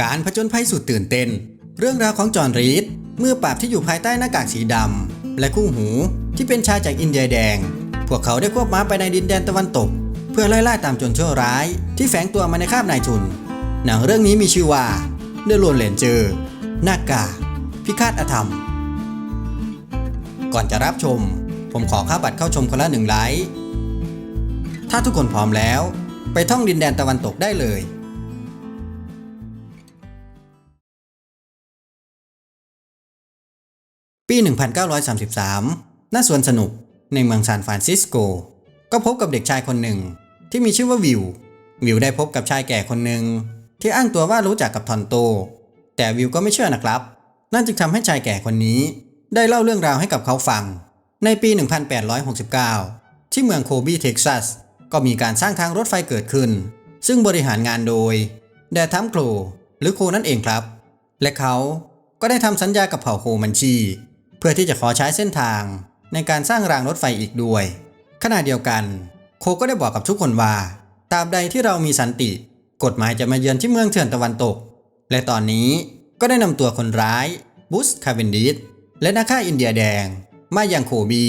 การผจญภัยสุดตื่นเต้น เรื่องราวของจอห์นรีดมือปราบที่อยู่ภายใต้หน้ากากสีดำและคู่หูที่เป็นชายจากอินเดียแดง พวกเขาได้ควบม้าไปในดินแดนตะวันตก เพื่อไล่ล่าตามจรชั่วร้าย ที่แฝงตัวมาในคาบนายทุน หนังเรื่องนี้มีชื่อว่าเดอะโลนเลนเจอร์หน้ากากพิฆาตอธรรม ก่อนจะรับชม ผมขอค่าบัตรเข้าชมคนละหนึ่งไลค์ถ้าทุกคนพร้อมแล้ว ไปท่องดินแดนตะวันตกได้เลย ปี 1933 ณ สวนสนุกในเมืองซานฟรานซิสโก ก็พบกับเด็กชายคนหนึ่ง ที่มีชื่อว่าวิว วิวได้พบกับชายแก่คนหนึ่ง ที่อ้างตัวว่ารู้จักกับทอนโต แต่วิวก็ไม่เชื่อนะครับ นั่นจึงทำให้ชายแก่คนนี้ ได้เล่าเรื่องราวให้กับเขาฟัง ในปี 1869 ที่เมืองโคบีเท็กซัส ก็มีการสร้างทางรถไฟเกิดขึ้น ซึ่งบริหารงานโดยแดทัมโคลหรือโคนั่นเองครับ และเขาก็ได้ทำสัญญากับเผ่าโคมันชี เพื่อที่จะขอใช้เส้นทางในการสร้างรางรถไฟอีกด้วย ขณะเดียวกัน โคก็ได้บอกกับทุกคนว่าตราบใดที่เรามีสันติ กฎหมายจะมาเยือนที่เมืองเถื่อนตะวันตก และตอนนี้ก็ได้นำตัวคนร้ายบุสคาเวนดิสและนักฆ่าอินเดียแดง มาอย่างโคบี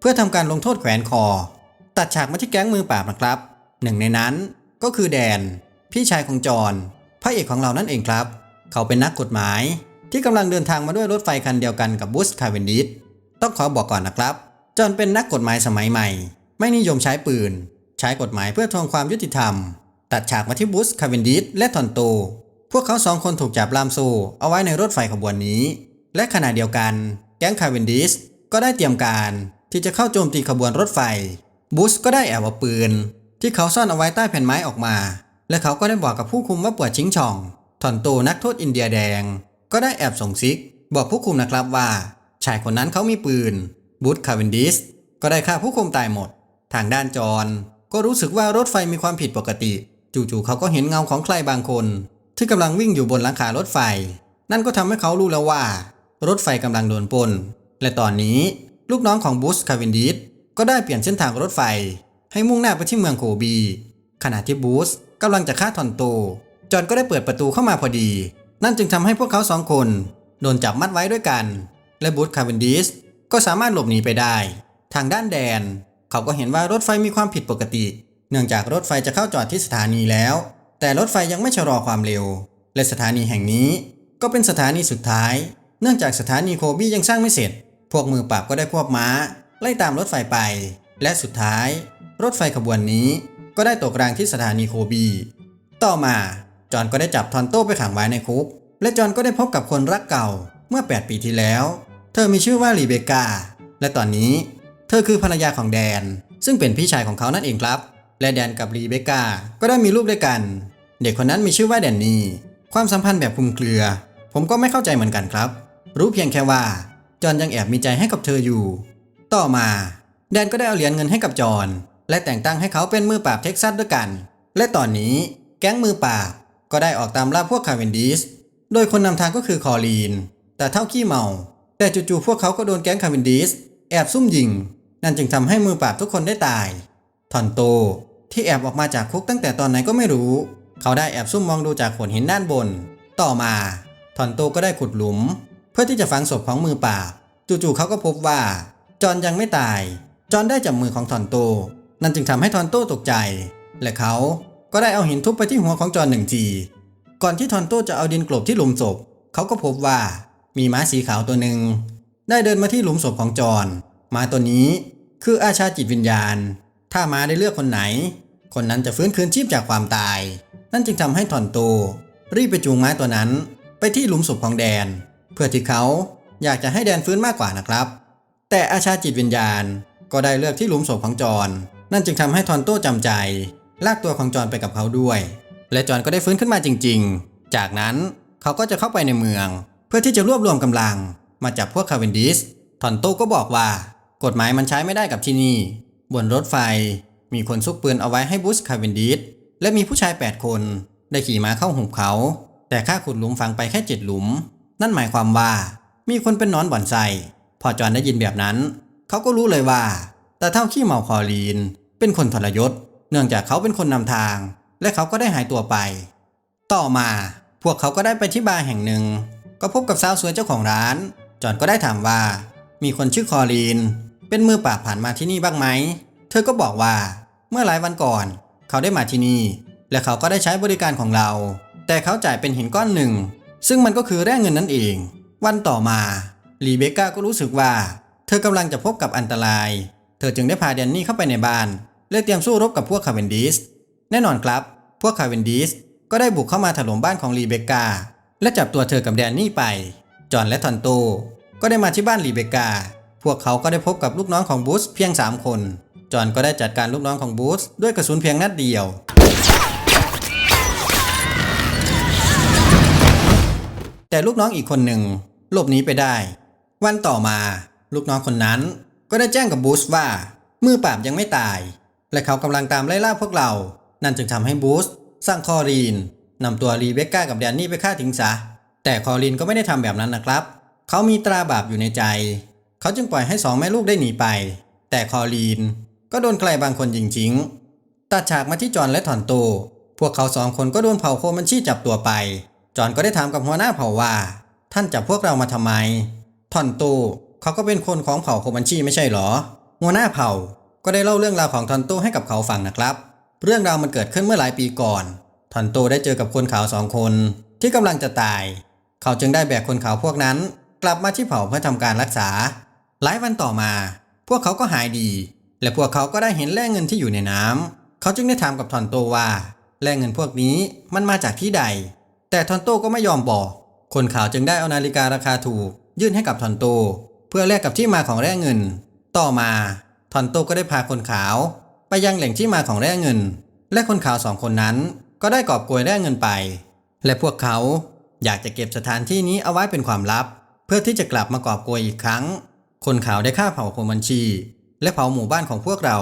เพื่อทำการลงโทษแขวนคอ ตัดฉากมาที่แก๊งมือปราบนะครับ หนึ่งในนั้นก็คือแดน พี่ชายของจอห์นพระเอกของเรานั่นเองครับ เขาเป็นนักกฎหมาย ที่กำลังเดินทางมาด้วยรถไฟคันเดียวกันกับบุสคาเวนดิสต้องขอบอกก่อนนะครับ จอนเป็นนักกฎหมายสมัยใหม่ ไม่นิยมใช้ปืน ใช้กฎหมายเพื่อทวงความยุติธรรม ตัดฉากมาที่บุสคาเวนดิสและทอนโต พวกเขาสองคนถูกจับลามโซเอาไว้ในรถไฟขบวนนี้ และขณะเดียวกัน แก๊งคาเวนดิสก็ได้เตรียมการที่จะเข้าโจมตีขบวนรถไฟ บุสก็ได้แอบเอาปืน ที่เขาซ่อนเอาไว้ใต้แผ่นไม้ออกมา และเขาก็ได้บอกกับผู้คุมว่าปวดชิงช่องทอนโตนักโทษอินเดียแดง ก็ได้แอบส่งซิก บอกผู้คุมนะครับว่า ชายคนนั้นเขามีปืนบุสคาเวนดิสก็ได้ฆ่าผู้คุมตายหมด ทางด้านจอนก็รู้สึกว่ารถไฟมีความผิดปกติ จู่ๆเขาก็เห็นเงาของใครบางคน ที่กำลังวิ่งอยู่บนหลังคารถไฟ นั่นก็ทำให้เขารู้แล้วว่า รถไฟกำลังโดนปนและตอนนี้ลูกน้องของบุสคาเวนดิสก็ได้เปลี่ยนเส้นทางรถไฟ ให้มุ่งหน้าไปที่เมืองโคบี ขณะที่บูสกำลังจะฆ่าทอนโต จอนก็ได้เปิดประตูเข้ามาพอดี นั่นจึงทำให้พวกเขาสองคนโดนจับมัดไว้ด้วยกัน และบูสคาร์เวนดิสก็สามารถหลบหนีไปได้ ทางด้านแดน เขาก็เห็นว่ารถไฟมีความผิดปกติ เนื่องจากรถไฟจะเข้าจอดที่สถานีแล้ว แต่รถไฟยังไม่ชะลอความเร็ว และสถานีแห่งนี้ ก็เป็นสถานีสุดท้าย เนื่องจากสถานีโคบี้ยังสร้างไม่เสร็จ พวกมือปราบก็ได้ควบม้า ไล่ตามรถไฟไป และสุดท้าย รถไฟขบวนนี้ก็ได้ตกรางที่สถานีโคบี ต่อมา จอห์นก็ได้จับทอนโต้ไปขังไว้ในคุก และจอห์นก็ได้พบกับคนรักเก่าเมื่อ 8 ปีที่แล้ว เธอมีชื่อว่ารีเบกาและตอนนี้ เธอคือภรรยาของแดน ซึ่งเป็นพี่ชายของเขานั่นเองครับ และแดนกับรีเบกาก็ได้มีลูกด้วยกัน เด็กคนนั้นมีชื่อว่าแดนนี่ความสัมพันธ์แบบคลุมเครือ ผมก็ไม่เข้าใจเหมือนกันครับ รู้เพียงแค่ว่าจอห์นยังแอบมีใจให้กับเธออยู่ ต่อมา แดนก็ได้เอาเหรียญเงินให้กับจอห์นและแต่งตั้งให้เขาเป็นมือปราบเท็กซัสด้วยกัน และตอนนี้แก๊งมือปราบ ก็ได้ออกตามล่าพวกคาเวนดิสโดยคนนำทางก็คือคอลีน แต่เท่าขี้เมา แต่จู่ๆพวกเขาก็โดนแก๊งคาเวนดิสแอบซุ่มยิง นั่นจึงทำให้มือปราบทุกคนได้ตายทอนโต ที่แอบออกมาจากคุกตั้งแต่ตอนไหนก็ไม่รู้ เขาได้แอบซุ่มมองดูจากโขดหินด้านบน ต่อมาทอนโตก็ได้ขุดหลุม เพื่อที่จะฝังศพของมือปราบ จู่ๆเขาก็พบว่า จอนยังไม่ตาย จอนได้จับมือของทอนโต นั่นจึงทำให้ทอนโตตกใจ และเขา ก็ได้เอาหินทุบไปที่หัวของจอหนหนึ่งทีก่อนที่ทอนโตจะเอาดินกลบที่หลุมศพ เขาก็พบว่ามีม้าสีขาวตัวหนึ่ง ได้เดินมาที่หลุมศพของจอนม้าตัวนี้คืออาชาจิตวิญญาณ ถ้าม้าได้เลือกคนไหน คนนั้นจะฟื้นคืนชีพจากความตาย นั่นจึงทำให้ทอนโต รีบไปจูงม้าตัวนั้น ไปที่หลุมศพของแดน เพื่อที่เขาอยากจะให้แดนฟื้นมากกว่านะครับ แต่อาชาจิตวิญญาณก็ได้เลือกที่หลุมศพของจอนนั่นจึงทำให้ทอนโต้จำใจ ลากตัวของจอห์นไปกับเขาด้วย และจอห์นก็ได้ฟื้นขึ้นมาจริง ๆ จากนั้นเขาก็จะเข้าไปในเมือง เพื่อที่จะรวบรวมกำลัง มาจับพวกคาเวนดิสทอนโต้ก็บอกว่า กฎหมายมันใช้ไม่ได้กับที่นี่ บนรถไฟ มีคนซุกปืนเอาไว้ให้บุสคาเวนดิสและมีผู้ชาย 8 คน ได้ขี่ม้าเข้าหุบเขา แต่ข้าขุดหลุมฝังไปแค่เจ็ดหลุม นั่นหมายความว่ามีคนเป็นนอนบ่อนไซพอจอห์นได้ยินแบบนั้น เขาก็รู้เลยว่าแต่เท่าขี้เมาคอลีน เป็นคนทรยศ เนื่องจากเขาเป็นคนนำทาง และเขาก็ได้หายตัวไป ต่อมาพวกเขาก็ได้ไปที่บาร์แห่งหนึ่ง ก็พบกับสาวสวยเจ้าของร้าน จอนก็ได้ถามว่า มีคนชื่อคอรีน เป็นมือปราบผ่านมาที่นี่บ้างไหม เธอก็บอกว่า เมื่อหลายวันก่อน เขาได้มาที่นี่ และเขาก็ได้ใช้บริการของเรา แต่เขาจ่ายเป็นหินก้อนหนึ่ง ซึ่งมันก็คือแร่เงินนั่นเอง วันต่อมาลีเบคก้าก็รู้สึกว่า เธอกำลังจะพบกับอันตราย เธอจึงได้พาแดนนี่เข้าไปในบ้าน และเตรียมสู้รบกับพวกคาเวนดิสแน่นอนครับ พวกคาเวนดิสก็ได้บุกเข้ามาถล่มบ้านของรีเบคกาและจับตัวเธอกับแดนนี่ไป จอห์นและทอนโต ก็ได้มาที่บ้านรีเบคกาพวกเขาก็ได้พบกับลูกน้องของบูสเพียง 3 คน จอห์นก็ได้จัดการลูกน้องของบูสด้วยกระสุนเพียงนัดเดียว แต่ลูกน้องอีกคนหนึ่งหลบหนีไปได้ วันต่อมา ลูกน้องคนนั้นก็ได้แจ้งกับบูสว่า มือปราบยังไม่ตาย และเขากำลังตามไล่ล่าพวกเรา นั่นจึงทำให้บูสสั่งคอรีนนำตัวรีเบคก้ากับแดนนี่ไปฆ่าทิ้งซะ แต่คอรีนก็ไม่ได้ทำแบบนั้นนะครับ เขามีตราบาปอยู่ในใจ เขาจึงปล่อยให้สองแม่ลูกได้หนีไป แต่คอรีนก็โดนใครบางคนยิงทิ้งตัดฉากมาที่จอนและถอนโต พวกเขาสองคนก็โดนเผ่าโคมันชี่จับตัวไป จอนก็ได้ถามกับหัวหน้าเผ่าว่า ท่านจับพวกเรามาทำไมถอนโตเขาก็เป็นคนของเผ่าโคมันชี่ไม่ใช่หรอ หัวหน้าเผ่า ก็ได้เล่าเรื่องราวของทอนโตให้กับเขาฟังนะครับ เรื่องราวมันเกิดขึ้นเมื่อหลายปีก่อนทอนโตได้เจอกับคนขาวสองคน ที่กำลังจะตาย เขาจึงได้แบกคนขาวพวกนั้น กลับมาที่เผ่าเพื่อทำการรักษา หลายวันต่อมา พวกเขาก็หายดี และพวกเขาก็ได้เห็นแร่เงินที่อยู่ในน้ำเขาจึงได้ถามกับทอนโตว่าแร่เงินพวกนี้มันมาจากที่ใด แต่ทอนโตก็ไม่ยอมบอก คนขาวจึงได้เอานาฬิการาคาถูก ยื่นให้กับทอนโต เพื่อแลกกับที่มาของแร่เงิน ต่อมา ทอนโตก็ได้พาคนขาว ไปยังแหล่งที่มาของแร่เงิน และคนขาวสองคนนั้น ก็ได้กอบโกยแร่เงินไป และพวกเขาอยากจะเก็บสถานที่นี้เอาไว้เป็นความลับ เพื่อที่จะกลับมากอบโกยอีกครั้ง คนขาวได้ฆ่าเผ่าโคมันชี และเผาหมู่บ้านของพวกเรา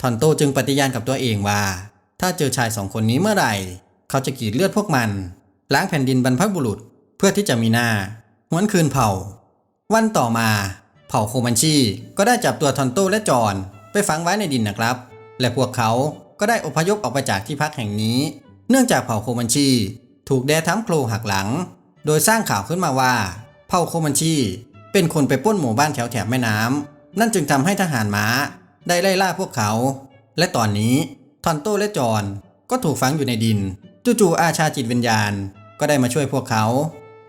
ทอนโตจึงปฏิญาณกับตัวเองว่า ถ้าเจอชายสองคนนี้เมื่อไหร่ เขาจะกรีดเลือดพวกมัน ล้างแผ่นดินบรรพบุรุษ เพื่อที่จะมีหน้าหวนคืนเผ่า วันต่อมา เผ่าโคมันชีก็ได้จับตัวทอนโตและจอนไปฝังไว้ในดินนะครับ และพวกเขาก็ได้อพยพออกไปจากที่พักแห่งนี้ เนื่องจากเผ่าโคมันชี ถูกแดทั้มโคลหักหลัง โดยสร้างข่าวขึ้นมาว่า เผ่าโคมันชี เป็นคนไปป้นหมู่บ้านแถวแถบแม่น้ำนั่นจึงทำให้ทหารม้า ได้ไล่ล่าพวกเขา และตอนนี้ทอนโตและจอนก็ถูกฝังอยู่ในดินจู่ๆอาชาจิตวิญญาณ ก็ได้มาช่วยพวกเขา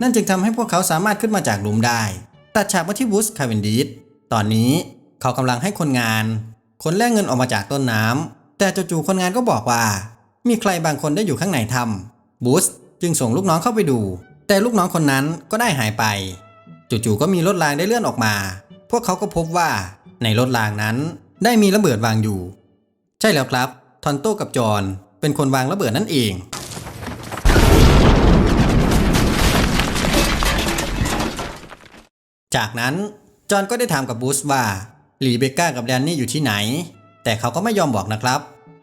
นั่นจึงทำให้พวกเขาสามารถขึ้นมาจากหลุมได้ ตัดฉากมาที่บูสคาเวนดิสตอนนี้เขากำลังให้คนงานขนแลกเงินออกมาจากต้นน้ำแต่จู่ๆคนงานก็บอกว่า มีใครบางคนได้อยู่ข้างในถ้ำบูสจึงส่งลูกน้องเข้าไปดู แต่ลูกน้องคนนั้นก็ได้หายไป จู่ๆก็มีรถรางได้เลื่อนออกมา พวกเขาก็พบว่าในรถรางนั้นได้มีระเบิดวางอยู่ ใช่แล้วครับทอนโต้กับจอนเป็นคนวางระเบิดนั่นเอง จากนั้นจอห์นก็ได้ถามกับบูสว่าลีเบก้ากับแดนนี่อยู่ที่ไหน แต่เขาก็ไม่ยอมบอกนะครับ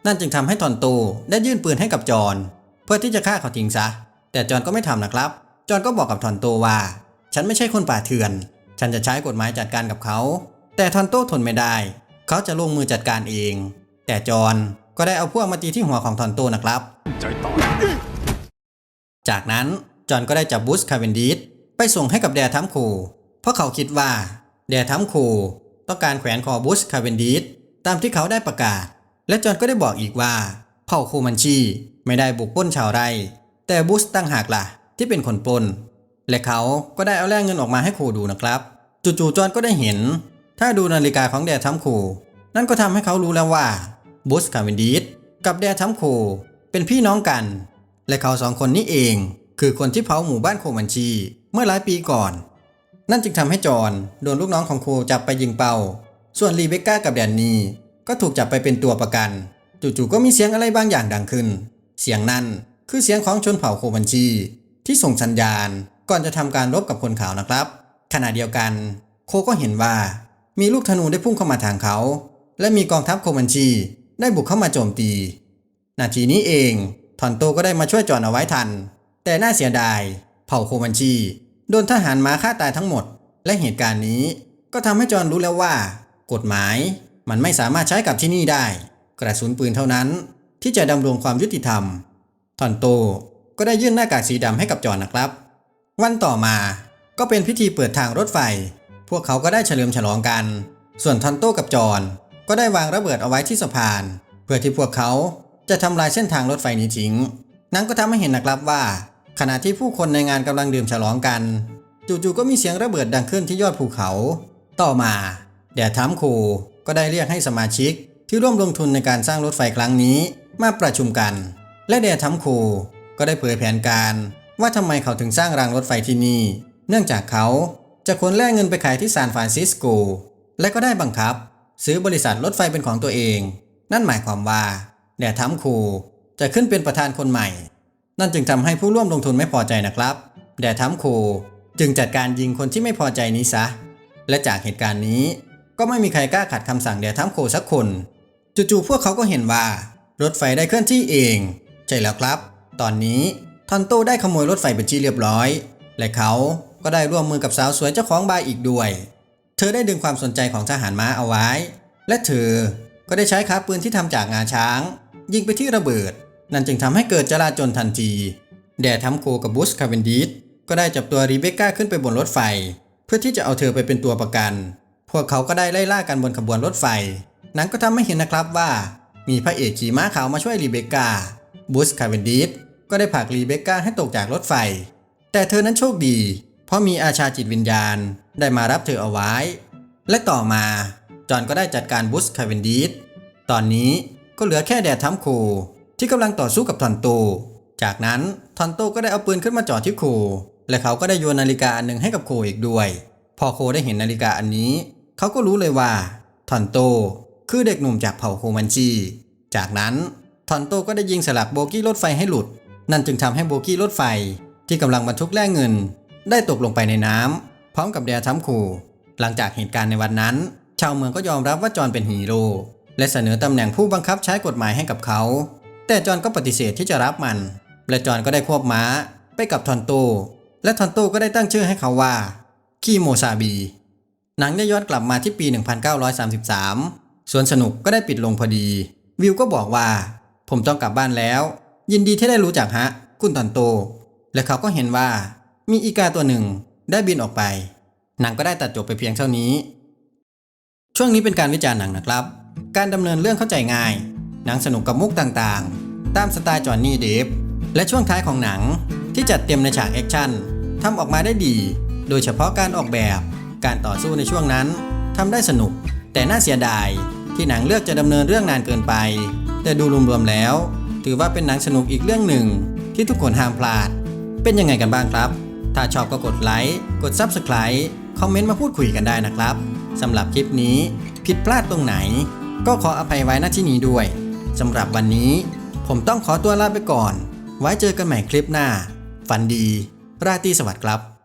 นั่นจึงทำให้ทอนโตได้ยื่นปืนให้กับจอห์นเพื่อที่จะฆ่าเขาทิ้งซะ แต่จอห์นก็ไม่ทำนะครับ จอห์นก็บอกกับทอนโตว่า ฉันไม่ใช่คนป่าเถื่อน ฉันจะใช้กฎหมายจัดการกับเขา แต่ทอนโตทนไม่ได้ เขาจะลงมือจัดการเอง แต่จอห์นก็ได้เอาพวกมาตีที่หัวของทอนโตนะครับ จากนั้นจอห์นก็ได้จับบูสคาเวนดิสไปส่งให้กับแดร์ทัมโค เพราะเขาคิดว่าแดทัมโคต้องการแขวนคอบูสคาเวนดิสตามที่เขาได้ประกาศ และจอห์นก็ได้บอกอีกว่า เผ่าโคมันชีไม่ได้บุกปล้นชาวไร่ แต่บูสตั้งหากล่ะ ที่เป็นคนปล้น และเขาก็ได้เอาแลกเงินออกมาให้คูดูนะครับ จู่ๆจอห์นก็ได้เห็น ถ้าดูนาฬิกาของแดทัมโคนั่นก็ทำให้เขารู้แล้วว่าบูสคาเวนดิสกับแดทัมโคเป็นพี่น้องกัน และเขาสองคนนี้เอง คือคนที่เผาหมู่บ้านโคมันชีเมื่อหลายปีก่อน นั่นจึงทำให้จอห์นโดนลูกน้องของครูจับไปยิงเป้าส่วนรีเบคก้ากับแดนนี่ก็ถูกจับไปเป็นตัวประกัน จู่ๆก็มีเสียงอะไรบางอย่างดังขึ้น เสียงนั้นคือเสียงของชนเผ่าโคมันชี ที่ส่งสัญญาณก่อนจะทำการรบกับคนขาวนะครับ ขณะเดียวกัน โคก็เห็นว่ามีลูกธนูได้พุ่งเข้ามาทางเขา และมีกองทัพโคมันชีได้บุกเข้ามาโจมตี นาทีนี้เองทอนโตก็ได้มาช่วยจอห์นเอาไว้ทัน แต่น่าเสียดาย เผ่าโคมันชี โดนทหารม้าฆ่าตายทั้งหมด และเหตุการณ์นี้ก็ทำให้จอห์นรู้แล้วว่า กฎหมายมันไม่สามารถใช้กับที่นี่ได้ กระสุนปืนเท่านั้น ที่จะดำรงความยุติธรรมทอนโตก็ได้ยื่นหน้ากากสีดำให้กับจอนนะครับ วันต่อมาก็เป็นพิธีเปิดทางรถไฟ พวกเขาก็ได้เฉลิมฉลองกัน ส่วนทอนโต้กับจอนก็ได้วางระเบิดเอาไว้ที่สะพาน เพื่อที่พวกเขาจะทำลายเส้นทางรถไฟนี้ทิ้ง นั้นก็ทำให้เห็นนะครับว่า ขณะที่ผู้คนในงานกำลังดื่มฉลองกัน จู่ๆก็มีเสียงระเบิดดังขึ้นที่ยอดภูเขา ต่อมาแดดทัมคูก็ได้เรียกให้สมาชิก ที่ร่วมลงทุนในการสร้างรถไฟครั้งนี้มาประชุมกัน และแดดทัมคูก็ได้เผยแผนการว่าทำไมเขาถึงสร้างรางรถไฟที่นี่ เนื่องจากเขาจะขนแลกเงินไปขายที่ซานฟรานซิสโก และก็ได้บังคับ ซื้อบริษัทรถไฟเป็นของตัวเอง นั่นหมายความว่าแดดทัมคูจะขึ้นเป็นประธานคนใหม่ นั่นจึงทำให้ผู้ร่วมลงทุนไม่พอใจนะครับ แดดทั้มคูจึงจัดการยิงคนที่ไม่พอใจนี้ซะ และจากเหตุการณ์นี้ ก็ไม่มีใครกล้าขัดคำสั่งแดดทั้มโคสักคน จู่ๆพวกเขาก็เห็นว่า รถไฟได้เคลื่อนที่เอง ใช่แล้วครับ ตอนนี้ทอนโต้ได้ขโมยรถไฟเป็นที่เรียบร้อย และเขาก็ได้ร่วมมือกับสาวสวยเจ้าของบาร์อีกด้วย เธอได้ดึงความสนใจของทหารม้าเอาไว้ และเธอก็ได้ใช้คาปืนที่ทำจากงาช้าง ยิงไปที่ระเบิด นั่นจึงทำให้เกิดจลาจลทันที แดดทำโคกับบุสคาเวนดิสก็ได้จับตัวรีเบคก้าขึ้นไปบนรถไฟ เพื่อที่จะเอาเธอไปเป็นตัวประกัน พวกเขาก็ได้ไล่ล่ากันบนขบวนรถไฟ นังก็ทำให้เห็นนะครับว่า มีพระเอกขี่ม้าขาวมาช่วยรีเบคก้าบุสคาเวนดิสก็ได้ผลักรีเบคก้าให้ตกจากรถไฟ แต่เธอนั้นโชคดี เพราะมีอาชาจิตวิญญาณได้มารับเธอเอาไว้ และต่อมา จอนก็ได้จัดการบุสคาเวนดิสตอนนี้ก็เหลือแค่แดดทั้มคู ที่กำลังต่อสู้กับทอนโต จากนั้นทอนโตก็ได้เอาปืนขึ้นมาจ่อที่โค และเขาก็ได้โยนนาฬิกาอันหนึ่งให้กับโคอีกด้วย พอโคได้เห็นนาฬิกาอันนี้ เขาก็รู้เลยว่าทอนโต คือเด็กหนุ่มจากเผ่าโคมันชีจากนั้นทอนโตก็ได้ยิงสลักโบกี้รถไฟให้หลุด นั่นจึงทำให้โบกี้รถไฟ ที่กำลังบรรทุกแล่เงิน ได้ตกลงไปในน้ำพร้อมกับแดทัมคูหลังจากเหตุการณ์ในวันนั้น ชาวเมืองก็ยอมรับว่าจอห์นเป็นฮีโร่และเสนอตำแหน่งผู้บังคับใช้กฎหมายให้กับเขา แต่จอนก็ปฏิเสธที่จะรับมัน และจอนก็ได้ควบม้าไปกับทอนโตและทอนโตก็ได้ตั้งชื่อให้เขาว่าคีโมซาบี หนังได้ย้อนกลับมาที่ปี 1933 สวนสนุกก็ได้ปิดลงพอดี วิวก็บอกว่า ผมต้องกลับบ้านแล้ว ยินดีที่ได้รู้จักฮะ คุณทอนโต และเขาก็เห็นว่า มีอีกาตัวหนึ่งได้บินออกไป หนังก็ได้ตัดจบไปเพียงเท่านี้ ช่วงนี้เป็นการวิจารณ์หนังนะครับ การดำเนินเรื่องเข้าใจง่าย หนังสนุกกับมุกต่างๆ ตามสไตล์จอห์นนี่เดฟและช่วงท้ายของหนังที่จัดเต็มในฉากแอคชั่นทำออกมาได้ดี โดยเฉพาะการออกแบบ การต่อสู้ในช่วงนั้นทำได้สนุก แต่น่าเสียดายที่หนังเลือกจะดำเนินเรื่องนานเกินไป แต่ดูรวมๆแล้ว ถือว่าเป็นหนังสนุกอีกเรื่องหนึ่ง ที่ทุกคนห้ามพลาด เป็นยังไงกันบ้างครับ ถ้าชอบก็กดไลค์กด Subscribe คอมเมนต์มาพูดคุยกันได้นะครับสำหรับคลิปนี้ผิดพลาดตรงไหน ก็ขออภัยไว้ณที่นี้ด้วย สำหรับวันนี้ ผมต้องขอตัวลาไปก่อน ไว้เจอกันใหม่คลิปหน้า ฝันดี ราตรีสวัสดิ์ครับ